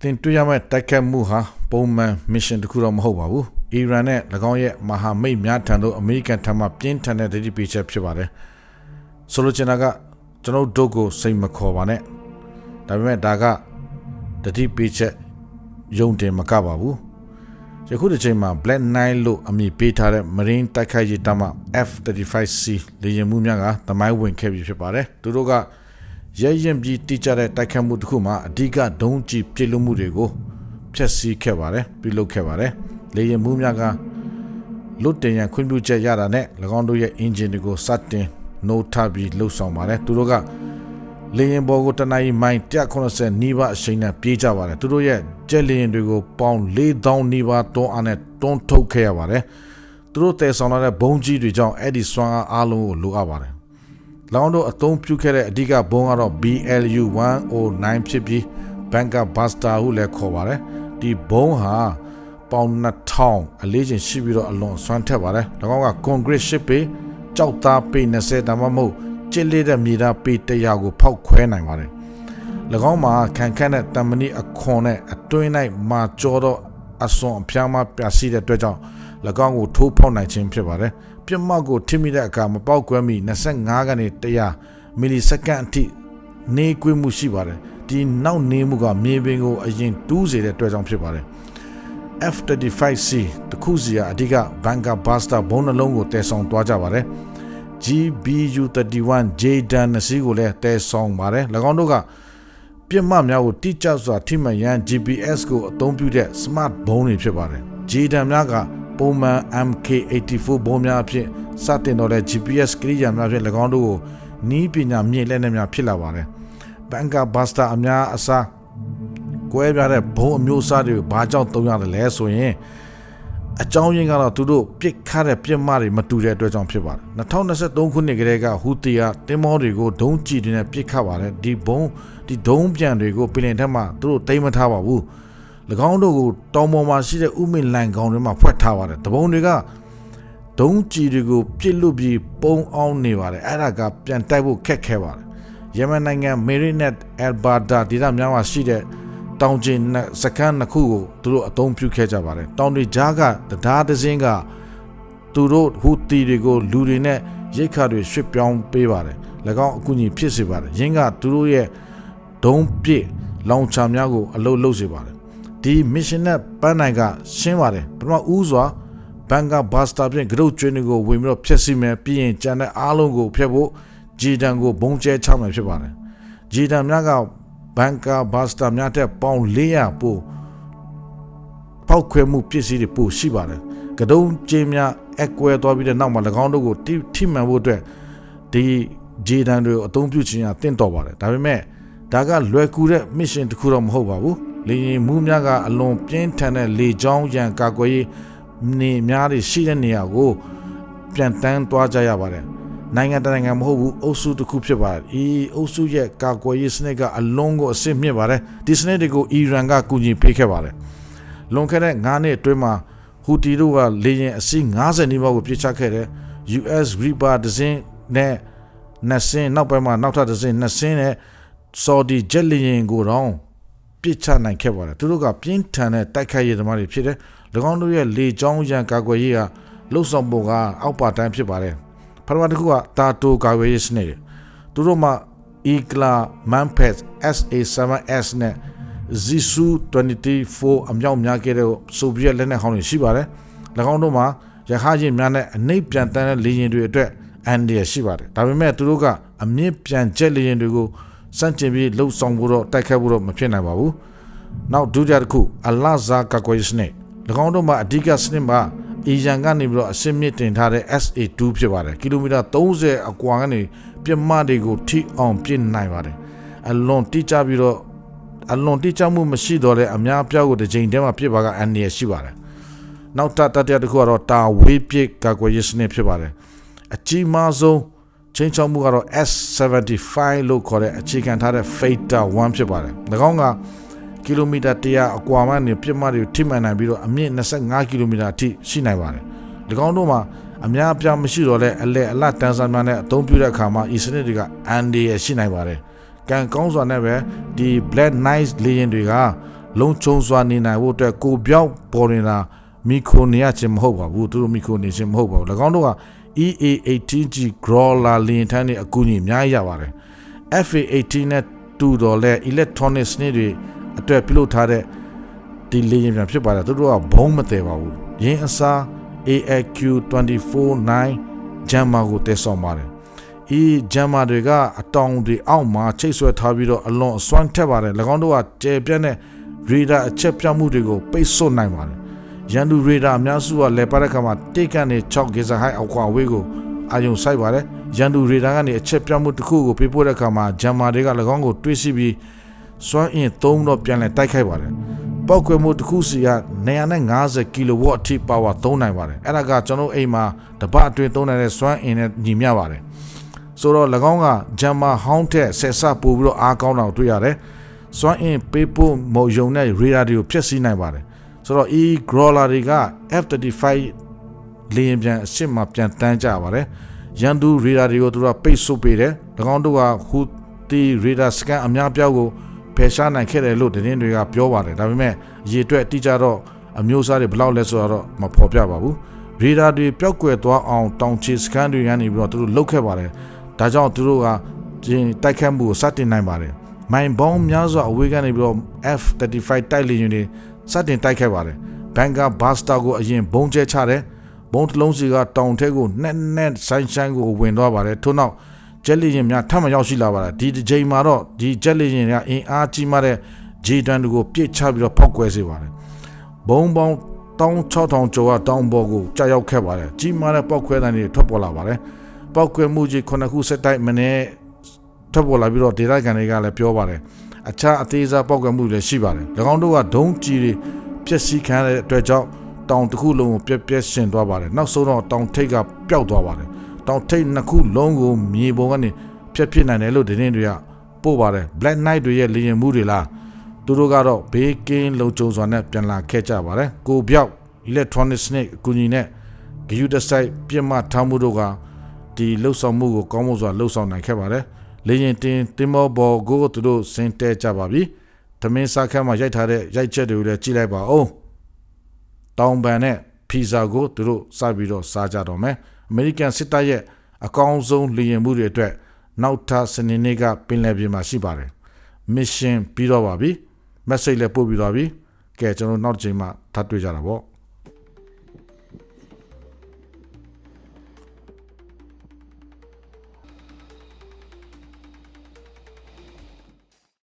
သင်တွေ့ရမယ့်တိုက်ခတ်မှုဟာပုံမှန် mission တစ်ခုတော့မဟုတ်ပါဘူး။အီရန်နဲ့၎င်းရဲ့မဟာမိတ်များထံသို့အမေရိကန်ထံမှပြင်းထန်တဲ့ဒဏ်ပေးချက်ဖြစ်ပါတယ်။ဆိုလိုချင်တာကကျွန်တော်တို့ကိုစိတ်မခေါ်ပါနဲ့။ဒါပေမဲ့ဒါကဒဏ်ပေးချက်ယုံတင်မကပါဘူး။ယခုတစ်ချိန်မှာ Black Nile လို့အမည်ပေးထားတဲ့ Marine တိုက်ခိုက်ရေးတပ်မ F-35C လေယာဉ်မှုများကသမိုင်းဝင်ခဲ့ပြီဖြစ်ပါတယ်။သူတို့က ရဲရင်ပြီးတိကျတဲ့တိုက်ခတ်မှုတစ်ခုမှာအဓိကဒုံးကျည်ပြစ်လွတ်မှုတွေကိုဖျက်ဆီးခဲ့ပါတယ်ပြုလုပ်ခဲ့ပါတယ်လေယာဉ်မှုများကလွတ်တင်ရန်ခွင့်ပြုချက်ရတာနဲ့၎င်းတို့ရဲ့အင်ဂျင်တွေကိုစတင်နှိုးထပြီးလှုပ်ဆောင်ပါတယ်သူတို့ကလေယာဉ်ပေါ်ကိုတနအီမိုင်180နီးပါးအချိန်နဲ့ပြေးကြပါတယ်သူတို့ရဲ့ဂျက်လေယာဉ်တွေကိုပေါင်4000နီးပါးတွန်းအားနဲ့တွန်းထုတ်ခဲ့ရပါတယ်သူတို့တည်ဆောင်လာတဲ့ဘုံကြီးတွေကြောင့်အဲ့ဒီစွမ်းအားအလုံးကိုလိုအပ်ပါတယ် လောင်းတို့အသုံးပြုခဲ့တဲ့အဓိကဘုံကတော့ BLU 109ဖြစ်ပြီး Banker Buster ဟုလည်းခေါ်ပါတယ်ဒီဘုံဟာပေါင်2000အလေးချိန်ရှိပြီးတော့အလွန်ဆွမ်းထက်ပါတယ်၎င်းက concrete ship ပေကြောက်သားပေ20ဒါမှမဟုတ်ကျစ်လေးတဲ့မြေသားပေ100ကိုဖောက်ခွဲနိုင်ပါတယ်၎င်းမှာခံခန့်တဲ့တမဏိအခွန်နဲ့အတွင်း၌မာကြောတော့အစွန်အဖျားမှပြစီတဲ့အတွက်ကြောင့်၎င်းကိုထိုးဖောက်နိုင်ခြင်းဖြစ်ပါတယ် ပြစ်မှတ်ကိုထိမိတဲ့အခါမပေါက်ကွဲမီ25ကနေ100မီလီစက္ကန့်အထိနေကွေးမှုရှိပါတယ်ဒီနောက်နေမှုကမြေပြင်ကိုအရင်တူးစေတဲ့အတွက်ကြောင့်ဖြစ်ပါတယ် F35C တခုစီကအဓိက Vanguard Buster ဘုံနှလုံးကိုတည်ဆောင်သွားကြပါတယ် GBU31 J-Dan နစီကိုလည်းတည်ဆောင်ပါတယ်၎င်းတို့ကပြစ်မှတ်များကိုတိကျစွာထိမှန်ရန် GPS ကိုအသုံးပြုတဲ့ smart ဘုံတွေဖြစ်ပါတယ် J-Dan များက ပုံမှန် MK84 ဘုံများအဖြစ်စတင်တော့တဲ့ GPS ကိရိယာများဖြင့်၎င်းတို့ကိုနီးပညာမြင့်လက်နက်များဖြစ်လာပါတယ်ဘန်ကာဘတ်စတာအများအစားကွဲပြားတဲ့ဘုံအမျိုးအစားတွေဘာကြောင့်သုံးရတယ်လဲဆိုရင်အကြောင်းရင်းကတော့သူတို့ပြစ်ခတ်တဲ့ပြစ်မှတွေမတူတဲ့အတွက်ကြောင့်ဖြစ်ပါတယ်2023ခုနှစ်ကလေးကဟူတီယာတင်းမောတွေကိုဒုံးကျည်တွေနဲ့ပြစ်ခတ်ပါတယ်ဒီဘုံဒီဒုံးပြန်တွေကိုပင်လင်ထက်မှသူတို့တိမ့်မထားပါဘူး၎ င်းတို့ကိုတောင်ပေါ်မှာရှိတဲ့ဥမင်လိုင်ကောင်တွေမှာဖွက်ထားပါတယ်တပုံတွေကဒုံးကျည်တွေကိုပြစ်လွတ်ပြီးပုံအောင်နေပါတယ်အဲ့ဒါကပြန်တိုက်ဖို့ခက်ခဲပါတယ်ယမန်နိုင်ငံမေရီနက်အယ်ဘာဒါဒေသများမှာရှိတဲ့တောင်ကျင်စခန်းနှစ်ခုကိုသူတို့အသုံးပြုခဲ့ကြပါတယ်တောင်တွေကြားကတရားသင်းကသူတို့ဟူတီတွေကိုလူတွေနဲ့ရိတ်ခါတွေရွှေ့ပြောင်းပေးပါတယ်၎င်းအကူအညီဖြစ်စေပါတယ်ရင်းကသူတို့ရဲ့ဒုံးပစ်လောင်ချာများကိုအလုတ်လုတ်စေပါတယ် ဒီ mission နဲ့ပန်းနိုင်ကရှင်းပါတယ်ပထမဦးစွာဘန်ကဘာစတာဖြင့်ဂရုတ်ကျွင်းတွေကိုဝင်ပြီးတော့ဖျက်ဆီးမယ်ပြီးရင်ကြံတဲ့အားလုံးကိုဖျက်ဖို့ဂျီတန်ကိုဘုံကျဲချမယ်ဖြစ်ပါတယ်ဂျီတန်များကဘန်ကာဘာစတာများတဲ့ပေါင်400ပို့ပောက်ခွဲမှုပစ္စည်းတွေပို့ရှိပါတယ်ကတုံးကျင်းများအကွဲသွားပြီးတဲ့နောက်မှာ၎င်းတို့ကိုတိထိမှန်ဖို့အတွက်ဒီဂျီတန်တွေကိုအသုံးပြုခြင်းအသင့်တော်ပါတယ်ဒါပေမဲ့ဒါကလွယ်ကူတဲ့ mission တစ်ခုတော့မဟုတ်ပါဘူး လေရင်မှုများကအလွန်ပြင်းထန်တဲ့လေကြောင်းရန်ကာကွယ်ရေးနေများတွေရှိတဲ့နေရာကိုပြန်တန်းသွားကြရပါတယ်နိုင်ငံတနိုင်ငံမဟုတ်ဘူးအုပ်စုတစ်ခုဖြစ်ပါတယ်။ဤအုပ်စုရဲ့ကာကွယ်ရေးစနစ်ကအလွန်ကိုအဆင့်မြင့်ပါတယ်။ဒီစနစ်တွေကိုအီရန်ကကူညီပေးခဲ့ပါတယ်။လွန်ခဲ့တဲ့9နှစ်အတွင်းမှာဟူတီတို့ကလေယာဉ်အစီး90နီးပါးကိုပြစ်ချခဲ့တဲ့ US Reaper ဒဇင်းနဲ့နှစ်စင်းနောက်ပိုင်းမှာနောက်ထပ်ဒဇင်းနှစ်စင်းနဲ့ Saudi jet လေယာဉ်ကိုတော့ ပြစ်ချနိုင်ခဲ့ပါတယ်။သူတို့ကပြင်းထန်တဲ့တိုက်ခိုက်ရေးသမားတွေဖြစ်တယ်။၎င်းတို့ရဲ့လေကြောင်းရန်ကာကွယ်ရေးကလှုပ်ဆောင်ပုံကအောက်ပါတိုင်းဖြစ်ပါတယ်။ပထမတစ်ခုကတာတိုကာဝေးစနစ်သူတို့မှ Igla Manpet SA7S နဲ့ Zisu 24အမြောက်များခဲ့တဲ့ဆိုဗီယက်လက်နက်ဟောင်းတွေရှိပါတယ်၎င်းတို့မှာရဟရင်များနဲ့အနှိပ်ပြန်တန်းတဲ့လေယာဉ်တွေအတွက်အန်ဒီရရှိပါတယ်ဒါပေမဲ့သူတို့ကအမြင့်ပြန်ချက်လေယာဉ်တွေကို စန့်ကျင်ပြီးလှုပ်ဆောင်ဖို့တော့တိုက်ခတ်ဖို့တော့မဖြစ်နိုင်ပါဘူးနောက်ဒုတိယတစ်ခုအလာဇာကာကွယ်စနစ်၎င်းတို့မှာအဓိကစနစ်မှာအီရန်ကနေပြီးတော့အစစ်မြစ်တင်ထားတဲ့ SA2 ဖြစ်ပါတယ်ကီလိုမီတာ30အကွာကနေပြမတွေကိုထိအောင်ပြစ်နိုင်ပါတယ်အလွန်တိကျပြီးတော့အလွန်တိကျမှုမရှိတော့တဲ့အများအပြားကိုတစ်ချိန်တည်းမှာပြစ်ပါကအန်ရရှိပါတယ်နောက်တတတတစ်ခုကတော့တာဝေးပစ်ကာကွယ်ရေးစနစ်ဖြစ်ပါတယ်အကြီးမားဆုံး ချင်းချောက်မှုကတော့ S75 လို့ခေါ်တဲ့အခြေခံထားတဲ့ Fader 1ဖြစ်ပါတယ်၎င်းကကီလိုမီတာ100အကွာမှနေပြစ်မှတ်တွေထိမှန်နိုင်ပြီးတော့အမြင့်25ကီလိုမီတာအထိရှိနိုင်ပါတယ်။၎င်းတို့မှာအများအပြားမရှိတော့လဲအလဲအလတ်တန်းစားများနဲ့အသုံးပြုတဲ့အခါမှာဤစနစ်တွေကအန်ဒီရရှိနိုင်ပါတယ်။ကံကောင်းစွာနဲ့ပဲဒီ Black Knight လေယာဉ်တွေကလုံခြုံစွာနေနိုင်ဖို့အတွက်ကိုပြောင်းပေါ်နေတာမီခိုနေရခြင်းမဟုတ်ပါဘူးသူတို့မီခိုနေခြင်းမဟုတ်ပါဘူး၎င်းတို့က EA18G Growler လင်းထန်းနေအကူအညီအများကြီးရပါတယ် FA18 နဲ့တူတော်လဲ electronics နဲ့တွေအတွက်ပြုလုပ်ထားတဲ့ဒီလေယာဉ်ပြန်ဖြစ်ပါတယ်သူတို့ကဘုံမတည်ပါဘူးရင်းအစား AAQ249 ဂျမ်မာကိုတည်ဆောင်ပါတယ်ဤဂျမ်မာတွေကအတောင်တွေအောက်မှာချိတ်ဆွဲထားပြီးတော့အလွန်အစွမ်းထက်ပါတယ်၎င်းတို့ကကျယ်ပြန့်တဲ့ရေဒါအချက်ပြမှုတွေကိုပိတ်ဆို့နိုင်ပါတယ် ရန်သူရေဒါအများစုကလဲပါတဲ့ခါမှာတိတ်ကနေ6ဂီဇာဟိုက်အောက်ကွာဝေးကိုအာယုံဆိုင်ပါတယ်ရန်သူရေဒါကနေအချက်ပြမှုတစ်ခုကိုပေးပို့တဲ့ခါမှာဂျမ်မာတွေက၎င်းကိုတွေးစီပြီးစွမ်းအင်သုံးတော့ပြန်လဲတိုက်ခိုက်ပါတယ်ပောက်ကွယ်မှုတစ်ခုစီက250ကီလိုဝတ်အထိပါဝါသုံးနိုင်ပါတယ်အဲ့ဒါကကျွန်တော်အိမ်မှာတပတ်အတွင်းသုံးနိုင်တဲ့စွမ်းအင်နဲ့ညီမျှပါတယ်ဆိုတော့၎င်းကဂျမ်မာဟောင်းတဲ့ဆက်စပို့ပြီးတော့အားကောင်းတာကိုတွေ့ရတယ်စွမ်းအင်ပေးဖို့မုံယုံတဲ့ရေဒါတွေကိုဖျက်ဆီးနိုင်ပါတယ် ဆိုတော့ e growler တွေက F35 လေယာဉ်ပြန်အစ်စ်မှာပြန်တန်းကြပါတယ်ရန်သူရေဒါတွေကိုသူတို့ကပိတ်ဆို့ပေးတယ်၎င်းတို့ကဟူတီရေဒါစကန်အများပြောက်ကိုဖယ်ရှားနိုင်ခဲ့တယ်လို့သတင်းတွေကပြောပါတယ်ဒါပေမဲ့ရေအတွက်တိကျတော့အမျိုးအစားတွေဘယ်လောက်လဲဆိုတော့မဖော်ပြပါဘူးရေဒါတွေပျောက်ကွယ်သွားအောင်တောင်ချေစကန်တွေကနေပြီးတော့သူတို့လုတ်ခဲ့ပါတယ်ဒါကြောင့်သူတို့ကဒီတိုက်ခတ်မှုကိုစတင်နိုင်ပါတယ်မိုင်ဘောင်းများစွာအဝေးကနေပြီးတော့ F35 တိုက်လေယာဉ်တွေ စတင်တိုက်ခဲ့ပါတယ်ဘန်ကာဘာစတာကိုအရင်ဘုံကျဲချတယ်ဘုံတစ်လုံးစီကတောင်ထဲကိုနဲ့နဲ့ဆိုင်ဆိုင်ကိုဝင်သွားပါတယ်ထို့နောက်ဂျက်လီရင်များထပ်မရောက်ရှိလာပါတယ်ဒီတစ်ချိန်မှာတော့ဒီဂျက်လီရင်ကအင်အားကြီးမားတဲ့ဂျေတန်တွေကိုပြစ်ချပြီးတော့ဖောက်ကွဲစေပါတယ်ဘုံပေါင်းတောင်း6000ကျော်ကတောင်းပေါ်ကိုကြာရောက်ခဲ့ပါတယ်ကြီးမားတဲ့ပောက်ခွဲတန်တွေထွက်ပေါ်လာပါတယ်ပောက်ခွဲမှုကြီးခုနှစ်ခုဆက်တိုက်မနေ့ထွက်ပေါ်လာပြီးတော့ဒေတာကန်တွေကလည်းပြောပါတယ် အခြားအသေးစားပောက်ကွဲမှုတွေလည်းရှိပါတယ်၎င်းတို့ကဒုံးကြီးတွေပျက်စီးခံရတဲ့အတွက်ကြောင့်တောင်တစ်ခုလုံးကိုပြက်ပြက်ရှင်သွားပါတယ်နောက်ဆုံးတော့တောင်ထိပ်ကပျောက်သွားပါတယ်တောင်ထိပ်နှစ်ခုလုံးကိုမြေပေါ်ကနေဖြက်ဖြစ်နိုင်တယ်လို့သတင်းတွေကပို့ပါတယ် Black Knight တွေရဲ့လေရင်မှုတွေလားသူတို့ကတော့ဘေးကင်းလုံခြုံစွာနဲ့ပြန်လာခဲ့ကြပါတယ်ကိုပြောက် electronics နဲ့အကူအညီနဲ့ဂယူတဆိုင်ပြစ်မှတ်ထားမှုတို့ကဒီလှုပ်ဆောင်မှုကိုကောင်းမွန်စွာလှုပ်ဆောင်နိုင်ခဲ့ပါတယ် လေရင်တင်တင်မောဘော်ကိုသူတို့စင်တဲကြပါပြီသမင်းစားခန်းမှာရိုက်ထားတဲ့ရိုက်ချက်တွေကိုလည်းကြည့်လိုက်ပါဦးတောင်ပန်နဲ့ဖီဇာကိုသူတို့စပြီးတော့စားကြတော့မယ်အမေရိကန်စစ်တပ်ရဲ့အကောင်းဆုံးလေရင်မှုတွေအတွက်နောက်ထပ်စနေနေ့ကပင်လယ်ပြင်မှာရှိပါတယ်မစ်ရှင်ပြီးတော့ပါပြီမက်ဆေ့လည်းပို့ပြီးတော့ပြီကဲကျွန်တော်နောက်တစ်ချိန်မှထပ်တွေ့ကြတာပေါ့